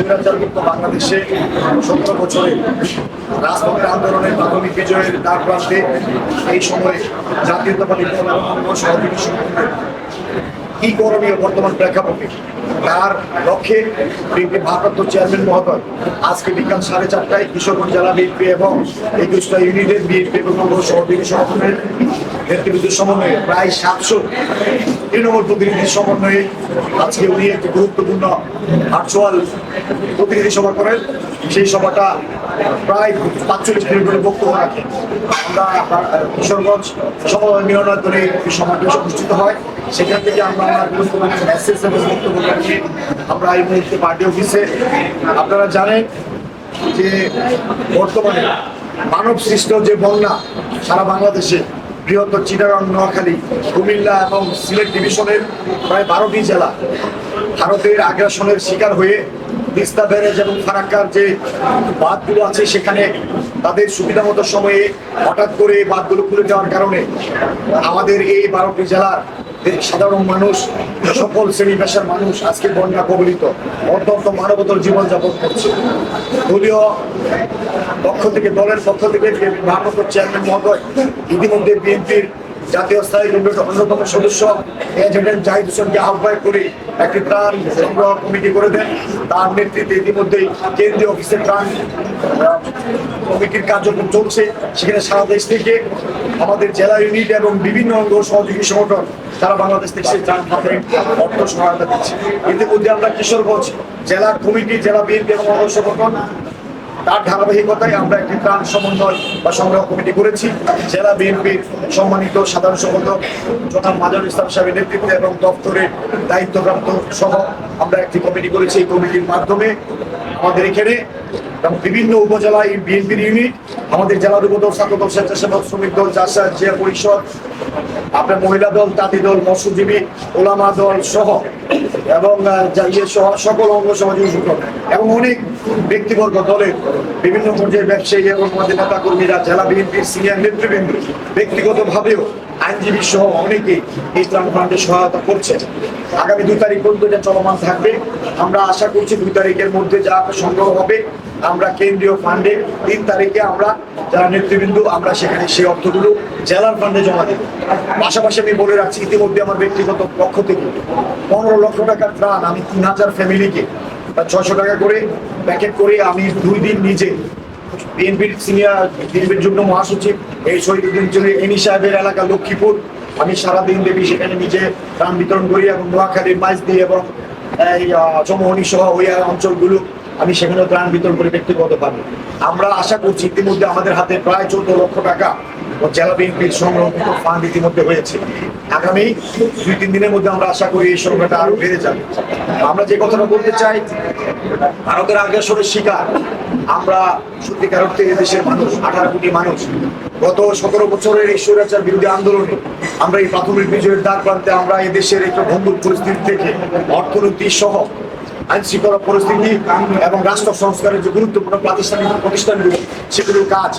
স্বৈরাচারমুক্ত বাংলাদেশে সত্তর বছরে রাজপথের আন্দোলনের প্রাথমিক বিজয়ের ডাক প্রান্তে এই সময়ে জাতীয়তাবাদী দল সহযোগী সংগঠনের কি করণীয় বর্তমান প্রেক্ষাপটে? তার লক্ষ্যে বিএনপি ভারপ্রাপ্ত চেয়ারম্যান মহোদয় আজকে বিকাল সাড়ে চারটায় কিশোরগঞ্জ জেলা বিএনপি এবং একুশটা ইউনিটের বিএনপি এবং সহযোগী সংগঠনের নেতৃবৃন্দের সমন্বয়ে প্রায় সাতশো তৃণমূল প্রতিনিধির সমন্বয়ে আজকে উনি একটি গুরুত্বপূর্ণ ভার্চুয়াল প্রতিনিধি সভা করেন। সেই সভাটা প্রায় পাঁচচল্লিশ মিনিটের বক্তব্য রাখেন আমরা কিশোরগঞ্জ সমবায় মিলনায়তনে সমাবেশ অনুষ্ঠিত হয়। সেখান থেকে আমরা আমার মেসেজ বক্তব্য রাখি। আমরা এই মুহূর্তে পার্টি অফিসে আপনারা জানেন যে বর্তমানে মানব সৃষ্ট যে বন্যা সারা বাংলাদেশে, বৃহত্তর চিটাগাং, নোয়াখালী, কুমিল্লা এবং সিলেট ডিভিশনের প্রায় বারোটি জেলা ভারতের আগ্রাসনের শিকার হয়ে তিস্তা ব্যারেজ এবং ফারাক্কার যে বাঁধগুলো আছে সেখানে তাদের সুবিধা মতো সময়ে হঠাৎ করে বাঁধগুলো খুলে দেওয়ার কারণে আমাদের এই বারোটি জেলার সাধারণ মানুষ সকল শ্রেণি পেশার মানুষ আজকে বন্যা কবলিত, অত্যন্ত মানবতর জীবনযাপন করছে। দলীয় পক্ষ থেকে, দলের পক্ষ থেকে ভারপ্রাপ্ত চেয়ারম্যান মহোদয়, ইতিমধ্যে বিএনপির জাতীয় স্থায়ী কমিটির অন্যতম সদস্য এজেন্ট জাহিদ হোসেনকে আহ্বায়ক করে একটি ত্রাণ সংগ্রহ কমিটি করে দেন। তার নেতৃত্বে ইতিমধ্যেই কেন্দ্রীয় অফিসের ত্রাণ কমিটির কার্যক্রম চলছে। সেখানে সারা দেশ থেকে আমাদের জেলা ইউনিট এবং বিভিন্ন অঙ্গ সহযোগী সংগঠন তারা বাংলাদেশ থেকে সেই ত্রাণ খাতে অর্থ সহায়তা দিচ্ছে। ইতিমধ্যে আমরা কিশোরগঞ্জ জেলা কমিটি, জেলা বিএনপি এবং অঙ্গ সংগঠন তার ধারাবাহিকতায় আমরা একটি ত্রাণ সমন্বয় বা সংগ্রহ কমিটি করেছি। জেলা বিএনপির সম্মানিত সাধারণ সম্পাদক যথা মাজার ইসলাম সাহেবের নেতৃত্বে এবং দপ্তরের দায়িত্বপ্রাপ্ত সহ আমরা একটি কমিটি করেছি এই কমিটির মাধ্যমে। আমাদের এখানে বিভিন্ন উপজেলায় বিএনপির ইউনিট আমাদের জেলা যুবদল ছাত্রদল, স্বেচ্ছাসেবক, শ্রমিক দল চাষা জেলা পরিষদ, আপনার মহিলা দল, তাঁতি দল, মৎস্যজীবী, ওলামা দল সহ, এবং ইয়ে সকল অঙ্গ সমাজী সংগঠন এবং অনেক ব্যক্তিবর্গ দলের বিভিন্ন পর্যায়ের ব্যবসায়ী এবং আমাদের নেতা কর্মীরা, জেলা বিএনপির সিনিয়র নেতৃবৃন্দ, ব্যক্তিগতভাবেও আইনজীবী সহ অনেকেই এই ত্রাণ ফান্ডে সহায়তা করছেন। আগামী দুই তারিখ পর্যন্ত এটা চলমান থাকবে। আমরা আশা করছি দুই তারিখের মধ্যে যা সংগ্রহ হবে, আমরা কেন্দ্রীয় ফান্ডে তিন তারিখে আমরা যারা নেতৃবৃন্দ, আমরা সেখানে সেই অর্থগুলো জেলার ফান্ডে জমা দেব। পাশাপাশি আমি বলে রাখছি, ইতিমধ্যে আমার ব্যক্তিগত পক্ষ থেকে পনেরো লক্ষ টাকার ত্রাণ আমি তিন হাজার ফ্যামিলিকে ছশো টাকা করে প্যাকেট করে আমি দুই দিন নিজে বিএনপির সিনিয়র, বিএনপির যুগ্ম মহাসচিব, এই শহীদুদ্দিন চৌধুরী এনি সাহেবের এলাকা লক্ষ্মীপুর। আমি সারাদিন দেখি সেখানে নিজে ত্রাণ বিতরণ করি এবং নোয়াখালীর মাইজ দিয়ে এবং, এই চমহনি সহ ওই অঞ্চলগুলো আমি সেখানেও ত্রাণ বিতরণ করে ব্যক্তিগত ব্যক্তিগতভাবে। আমরা আশা করছি ইতিমধ্যে আমাদের হাতে প্রায় চোদ্দ লক্ষ টাকা ও জেলা বিএনপির সংরক্ষিত ফান্ড ইতিমধ্যে হয়েছে। আগামী দুই তিন দিনের মধ্যে আমরা আশা করি এই সংখ্যাটা আরও বেড়ে যাবে। আমরা যে কথাটা বলতে চাই, ভারতের আগ্রাসনের শিকার। আমরা সত্যিকার অর্থে দেশের মানুষ, আঠারো কোটি মানুষ। গত সতেরো বছরের এই স্বৈরাচার বিরোধী আন্দোলনে আমরা এই প্রাথমিক বিজয়ের দ্বার প্রান্তে আমরা এই দেশের একটা ভঙ্গুর পরিস্থিতি থেকে অর্থনীতি সহ আইন শৃঙ্খলা পরিস্থিতি এবং রাষ্ট্র সংস্কারের যে গুরুত্বপূর্ণ প্রাতিষ্ঠানিক প্রতিষ্ঠানগুলো সেগুলোর কাজ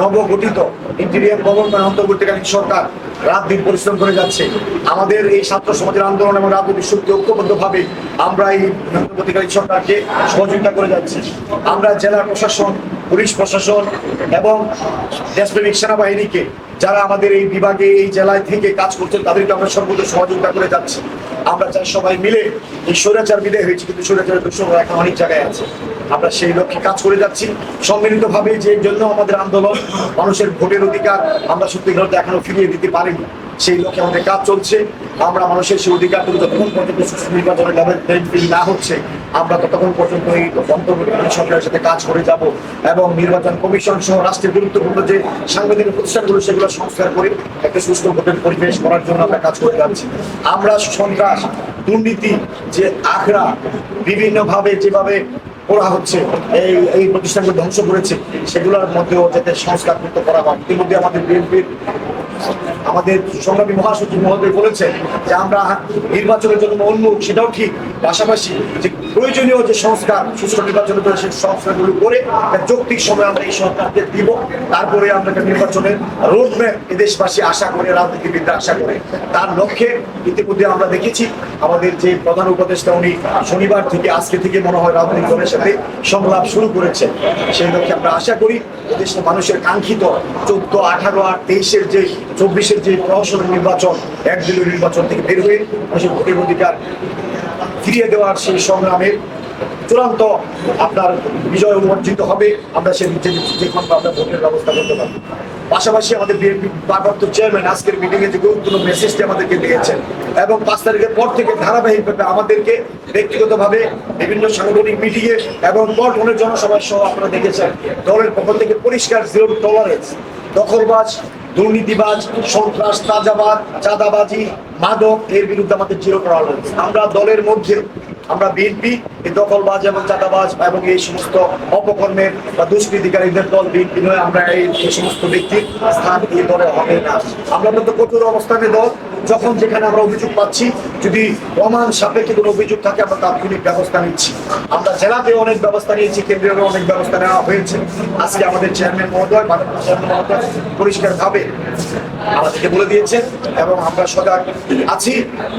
নবগঠিত। ইন্টিরিয়ার গভর্নমেন্ট অন্তর্বর্তীকালীন সরকার রাত দিন পরিশ্রম করে যাচ্ছে। আমাদের এই ছাত্র সমাজের আন্দোলন এবং রাজনৈতিক শক্তি ঐক্যবদ্ধভাবে আমরা এই অন্তর্বর্তীকালীন সরকারকে সহযোগিতা করে যাচ্ছি। আমরা জেলা প্রশাসন, পুলিশ প্রশাসন এবং দেশপ্রেমিক সেনাবাহিনীকে যারা আমাদের এই বিভাগে, এই জেলায় থেকে কাজ করছেন, তাদেরকে আমরা সর্বদা সহযোগিতা করে যাচ্ছি। আমরা চাই সবাই মিলে এই স্বৈরাচার বিদায় হয়েছে, কিন্তু স্বৈরাচারের দুঃসহ এখন অনেক জায়গায় আছে। আমরা সেই লক্ষ্যে কাজ করে যাচ্ছি। সম্মিলিত ভাবে যে জন্য আমাদের আন্দোলন, মানুষের ভোটের অধিকার, আমরা সত্যি এখনও ফিরিয়ে দিতে পারিনি। সেই লক্ষ্যে আমাদের কাজ চলছে। আমরা মানুষের সেই অধিকারটুকু যতক্ষণ পর্যন্ত নির্বাচনের লেভেল না হচ্ছে, আমরা ততক্ষণ পর্যন্ত এই অন্তর্বর্তীকালীন সরকারের সাথে কাজ করে যাব এবং নির্বাচন কমিশন সহ রাষ্ট্রের গুরুত্বপূর্ণ যে সাংবিধানিক প্রতিষ্ঠানগুলো সেগুলো সংস্কার করে একটা সুষ্ঠু ভোটের পরিবেশ করার জন্য আমরা কাজ করে যাচ্ছি। আমরা সন্ত্রাস, দুর্নীতি, যে আখড়া, বিভিন্নভাবে যেভাবে করা হচ্ছে, এই এই প্রতিষ্ঠানগুলো ধ্বংস করেছে, সেগুলোর মধ্যেও যাতে সংস্কার করতে করা হয়। ইতিমধ্যে আমাদের বিএনপির আমাদের সংগ্রামী মহাসচিব মহোদয় বলেছেন যে আমরা নির্বাচনের জন্য উন্মুখ সেটাও ঠিক। পাশাপাশি যে প্রয়োজনীয় যে সংস্কার, সুষ্ঠু নির্বাচনের জন্য সেই সংস্কারগুলো করে যৌক্তিক সময় আমরা এই সরকারকে দিব। তারপরে আমরা একটা নির্বাচনের রোডম্যাপ এদেশবাসী আশা করে, রাজনীতিবিদরা আশা করে। তার লক্ষ্যে ইতিমধ্যে আমরা দেখেছি, আমাদের যে প্রধান উপদেষ্টা উনি শনিবার থেকে, আজকে থেকে মনে হয় রাজনৈতিক দলের সাথে সংলাপ শুরু করেছে সেই লক্ষ্যে আমরা আশা করি, এদেশের মানুষের কাঙ্ক্ষিত চোদ্দ, আঠারো আর তেইশের যে চব্বিশের যে প্রহসন নির্বাচন এক দলীয় নির্বাচন থেকে বের হয়ে মানুষের ভোটের অধিকার ফিরিয়ে দেওয়ার সেই সংগ্রামের চূড়ান্ত আপনার বিজয় অর্জিত হবে। আমরা সেই যে যে কোনো আমরা ভোটের ব্যবস্থা করতে পারব। পাশাপাশি আমাদের বিএনপি ভারপ্রাপ্ত চেয়ারম্যান আজকের মিটিংয়ে যে গুরুত্বপূর্ণ মেসেজটি আমাদেরকে দিয়েছেন এবং পাঁচ তারিখের পর থেকে ধারাবাহিকভাবে আমাদেরকে ব্যক্তিগতভাবে বিভিন্ন সাংগঠনিক মিটিংয়ে এবং পল্টনের জনসভায় সহ আপনারা দেখেছেন, দলের পক্ষ থেকে পরিষ্কার জিরো টলারেন্স দখলবাজ দুর্নীতিবাজ সন্ত্রাস তাজাবাদ চাঁদাবাজি মাদক এর বিরুদ্ধে আমাদের জিরো করা আমরা দলের মধ্যে আমরা বিএনপি, এই দখলবাজ এবং চাঁদাবাজ এবং এই সমস্ত অপকর্মের বা দুষ্কৃতিকারীদের দল বিএনপি নয়, আমরা এই সমস্ত ব্যক্তির স্থান এই দলে হবে না। আমরা তো কঠোর অবস্থানে দল। যখন যেখানে আমরা অভিযোগ পাচ্ছি, যদি প্রমাণ সাপেক্ষে কোনো অভিযোগ থাকে, আমরা তাৎক্ষণিক ব্যবস্থা নিচ্ছি। আমরা জেলাতে অনেক ব্যবস্থা নিয়েছি কেন্দ্রীয় অনেক ব্যবস্থা নেওয়া হয়েছে। আজকে আমাদের চেয়ারম্যান মহোদয় চেয়ারম্যান মহোদয় পরিষ্কারভাবে আমাদেরকে বলে দিয়েছেন এবং আমরা সজাগ আছি।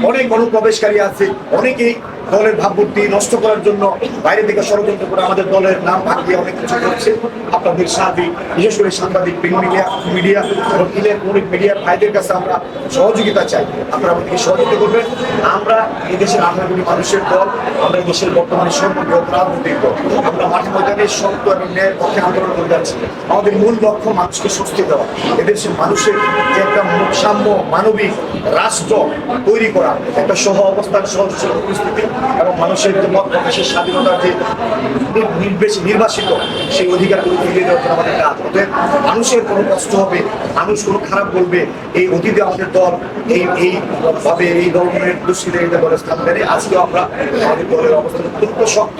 অনেক অনুপ্রবেশকারী আছে, অনেকেই দলের ভাবমূর্তি নষ্ট করার জন্য বাইরে থেকে ষড়যন্ত্র করে আমাদের দলের নাম ভাঙিয়ে অনেক কিছু করছে। আপনাদের সাথে বিশেষ করে সাংবাদিক মিডিয়া মিডিয়া এবং ইলেকট্রনিক মিডিয়ার ভাইদের কাছে আমরা সহযোগিতা চাই। আপনারা আমাদেরকে সহযোগিতা করবেন। আমরা এই দেশের আঠারো মানুষের দল, আমরা দেশের বর্তমানে সর্ববৃহৎ রাজনৈতিক দল। আমরা মাঠে ময়দানে সত্য এবং ন্যায়ের পক্ষে আন্দোলন করে যাচ্ছি। আমাদের মূল লক্ষ্য মানুষকে স্বস্তি দেওয়া। এদেশের মানুষের যে একটা সাম্য মানবিক রাষ্ট্র তৈরি করা, একটা সহ অবস্থান সহজ পরিস্থিতি এবং মানুষের মত প্রকাশের স্বাধীনতার যে নির্বাসিত, সেই অধিকারগুলো ফিরিয়ে দেওয়ার জন্য আমাদের কাজ অতএব মানুষের কোনো কষ্ট হবে, মানুষ কোনো খারাপ বলবে, এই অতীতে আমাদের দল এই এই ভাবে এই ধরনের দুষ্কৃতিকারীদের দলের স্থান দেয় আজকে আমরা আমাদের দলের অবস্থান অত্যন্ত শক্ত।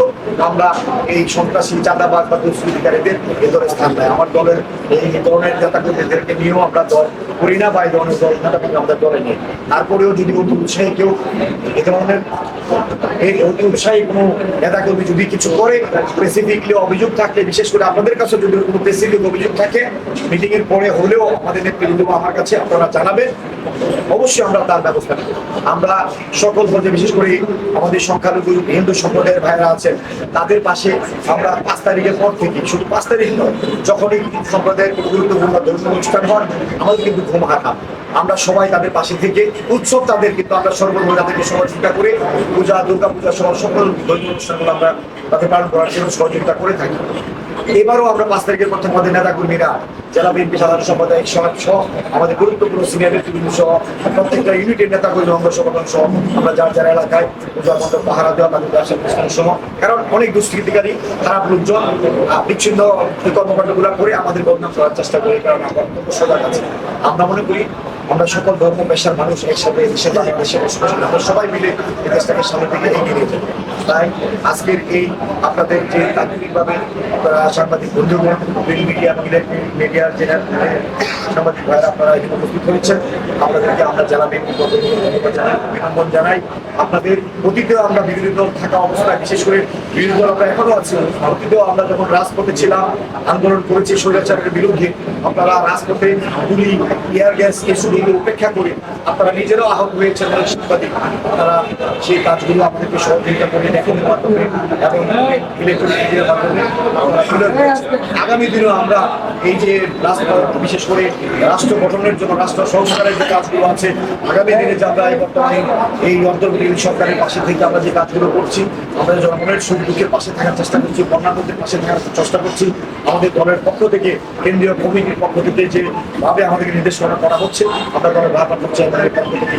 আমরা এই সন্ত্রাসী, চাঁদাবাজ বা দুষ্কৃতিকারীদের এই দলের স্থান দেয়। আমার দলের এই ধরনের নেতাকর্মীদেরকে নিয়েও আমরা দল করি না বা এই ধরনের দল নেতাকর্মী আমাদের দলে নেই। তারপরেও যদি অতি উৎসাহী কেউ এ ধরনের এই অতি উৎসাহী কোনো নেতাকর্মী যদি কিছু করে স্পেসিফিকলি অভিযোগ থাকলে, বিশেষ করে আপনাদের কাছে যদি কোনো স্পেসিফিক অভিযোগ থাকে মিটিং এর পরে হলেও আমাদের নেতৃবৃন্দ আমার কাছে আপনারা জানাবেন। অবশ্যই আমরা তার ব্যবস্থা নেব। আমরা সকল পর্যায়ে বিশেষ করে আমাদের সংখ্যালঘু হিন্দু সম্প্রদায়ের ভাইরা আছেন, তাদের পাশে আমরা পাঁচ তারিখের পর থেকে, শুধু পাঁচ তারিখ নয়, যখনই সম্প্রদায়ের গুরুত্বপূর্ণ ধর্মীয় অনুষ্ঠান হয়, আমাদের কিন্তু ঘুম হাঁটা আমরা সবাই তাদের পাশে থেকে উৎসব তাদের, কিন্তু আমরা সর্বদা তাদেরকে সহযোগিতা করে পূজা, দুর্গা পূজা সহ সকল ধর্মীয় অনুষ্ঠানগুলো আমরা তাদের পালন করার জন্য সহযোগিতা করে থাকি। এবারও আমরা পাঁচ তারিখের থেকে আমাদের নেতা কর্মীরা জেলা বিএনপি সাধারণ সম্পাদক সহ সহ আমাদের গুরুত্বপূর্ণ সিনিয়র নেতৃবৃন্দ সহ, প্রত্যেকটা ইউনিটের নেতা কর্মী অঙ্গ সংগঠন সহ, আমরা যার যার এলাকায় পূজা মণ্ডপ, পাহারা দেওয়া, তাদের ব্যবসা প্রতিষ্ঠান সহ। কারণ অনেক দুষ্কৃতিকারী, খারাপ লোকজন বিচ্ছিন্ন কর্মকাণ্ডগুলো করে আমাদের বদনাম করার চেষ্টা করি, কারণ আমরা সজাগ আমরা মনে করি আমরা সকল ধর্ম পেশার মানুষ একসাথে দেশের বাংলাদেশে বসবাস আমরা সবাই মিলে এই দেশটাকে সামনের দিকে এগিয়ে নিয়ে যাব। তাই আজকের এই আপনাদের যে তাৎক্ষণিকভাবে সাংবাদিক বন্ধুগণ প্রিন্ট মিডিয়া মিডিয়ার যে সাংবাদিক ভাইরা আপনারা এখানে উপস্থিত হয়েছেন। আপনাদেরকে আমরা জানাই অভিনন্দন জানাই। আপনাদের অতীতেও আমরা বিরোধী দল থাকা অবস্থায়, বিশেষ করে বিরোধী দল আমরা এখনও আছি। অতীতেও আমরা যখন রাজপথে ছিলাম, আন্দোলন করেছি, স্বৈরাচারের বিরুদ্ধে, আপনারা রাজপথে গুলি এয়ার গ্যাস এসবগুলো উপেক্ষা করে আপনারা নিজেরাও আহত হয়েছেন সাংবাদিক। আপনারা সেই কাজগুলো আমাদেরকে সহযোগিতা করে আগামী দিনেও আমরা এই যে রাষ্ট্র, বিশেষ করে রাষ্ট্র গঠনের জন্য, রাষ্ট্র সংস্কারের যে কাজগুলো আছে, আগামী দিনে যে আমরা বর্তমানে এই অন্তর্বর্তী সরকারের পাশে থেকে আমরা যে কাজগুলো করছি, আমরা জনগণের সুখ দুঃখের পাশে থাকার চেষ্টা করছি বন্যাদের পাশে থাকার চেষ্টা করছি, আমাদের দলের পক্ষ থেকে, কেন্দ্রীয় কমিটির পক্ষ থেকে যে ভাবে আমাদেরকে নির্দেশনা করা হচ্ছে, আমরা দলের ভারপ্রাপ্ত চেয়ারম্যানের পক্ষ থেকে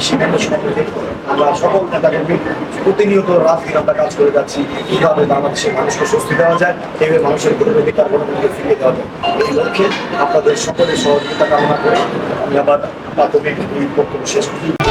সম্পর্কে আমরা সকল নেতাকর্মী প্রতিনিয়ত রাত দিন আমরা কাজ করে যাচ্ছি, কীভাবে বাংলাদেশের মানুষকে স্বস্তি দেওয়া যায়, এইভাবে মানুষের অধিকার গণতন্ত্রকে ফিরিয়ে দেওয়া যায়। এই লক্ষ্যে আপনাদের সকলের সহযোগিতা কামনা করে আমি আবার প্রাথমিক বক্তব্য শেষ করি